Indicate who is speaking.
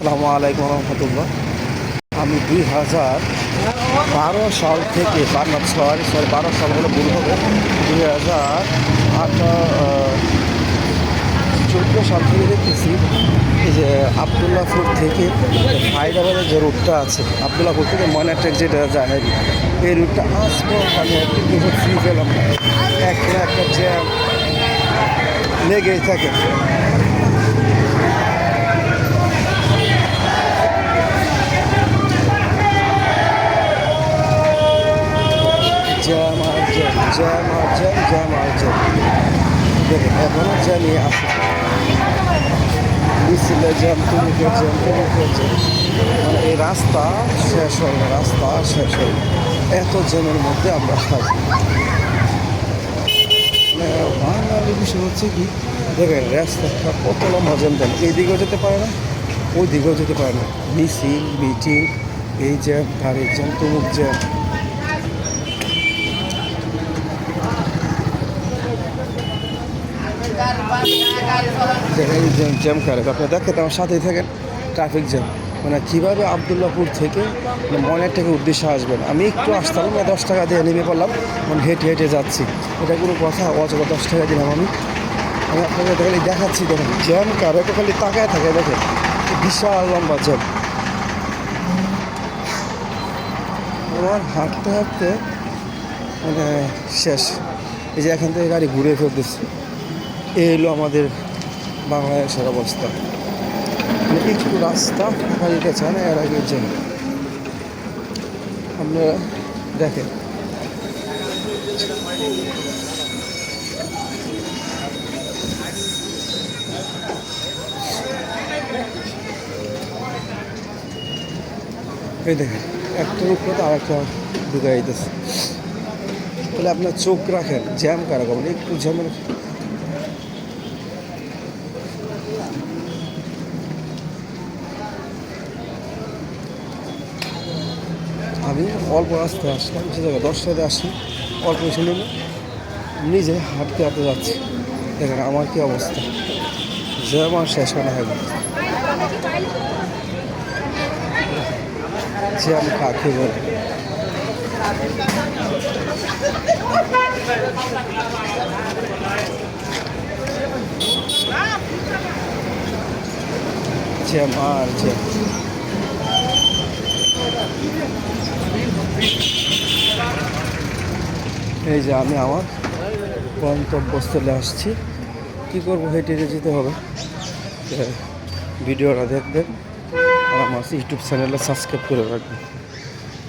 Speaker 1: আসসালামু আলাইকুম রহমতুল্লাহ। আমি দুই হাজার বারো সাল থেকে বাংলা ছয় সরি বারো সাল হলে ভুল হবে। দুই হাজার চোদ্দ সাল থেকে দেখতেছি যে আবদুল্লাপুর থেকে হায়দ্রাবাদের যে রুটটা আছে আবদুল্লাপুর থেকে ময়নাটেক যেটা যায়, এই রুটটা আসব আমি ফ্রি পেলাম একটা একটা জ্যাম লেগেই থাকে। জ্যাম জ্যাম আর জ্যাম জ্যাম আর জ্যাম দেখেন এখনও জ্যামই আছে মিছিলে জ্যাম তুমুকে জ্যাম তুমুকে জ্যাম মানে এই রাস্তা শেষ হয় না, রাস্তা শেষ হয় এত জ্যামের মধ্যে আমরা থাকি মানে বাঙালি বিষয় হচ্ছে কি দেখেন রাস্তাটা কত লম্বা জ্যাম দেন এই দিকেও যেতে পারে না, ওই দিকেও যেতে পারে না। মিছিল মিটিং এই জ্যাম গাড়ির জ্যাম তুমুক জ্যাম দেখেন জ্যাম জ্যাম করে আপনি দেখেন, আমার সাথেই থাকেন। Traffic jam. মানে কীভাবে আবদুল্লাপুর থেকে মানে মনের থেকে উদ্দেশ্যে আসবেন? আমি একটু আসতাম মানে দশ টাকা দিয়ে নেমে পড়লাম। মানে হেঁটে হেঁটে যাচ্ছি। এটা কোনো কথা, অযথা দশ টাকা দিলাম আমি। আমি আপনাকে খালি দেখাচ্ছি, দেখেন। জ্যাম কার? এটা খালি তাকায় থাকে, দেখেন। বিশাল লম্বা জ্যাম। আমার হাঁটতে হাঁটতে মানে শেষ। এই যে এখান থেকে গাড়ি ঘুরে ফেলতেছে। এই হলো আমাদের বাংলাদেশের অবস্থা। মানে একটু রাস্তা ফাঁকা দিতে চায় না এর আগে যে আপনারা দেখেন। এই দেখেন একটা উপরে তো আরেকটা ঢুকে দিতেছে। তাহলে আপনার চোখ রাখেন, জ্যাম কারা একটু জ্যামের আমি অল্প রাস্তা আসলাম। সে জায়গায় দশটাতে আসি, অল্প নিল নিজে হাঁটতে হাঁটতে যাচ্ছি। দেখেন আমার কি অবস্থা। যে আমার শেষ করা হবে যে আমি কাকে বলি। জ্যাম আর জ্যাম এই যে আমি আমার গন্তব্যস্থলে আসছি। কি করব হেঁটে হেঁটে যেতে হবে। ভিডিওটা দেখবেন আর আমার ইউটিউব চ্যানেলে সাবস্ক্রাইব করে রাখবেন।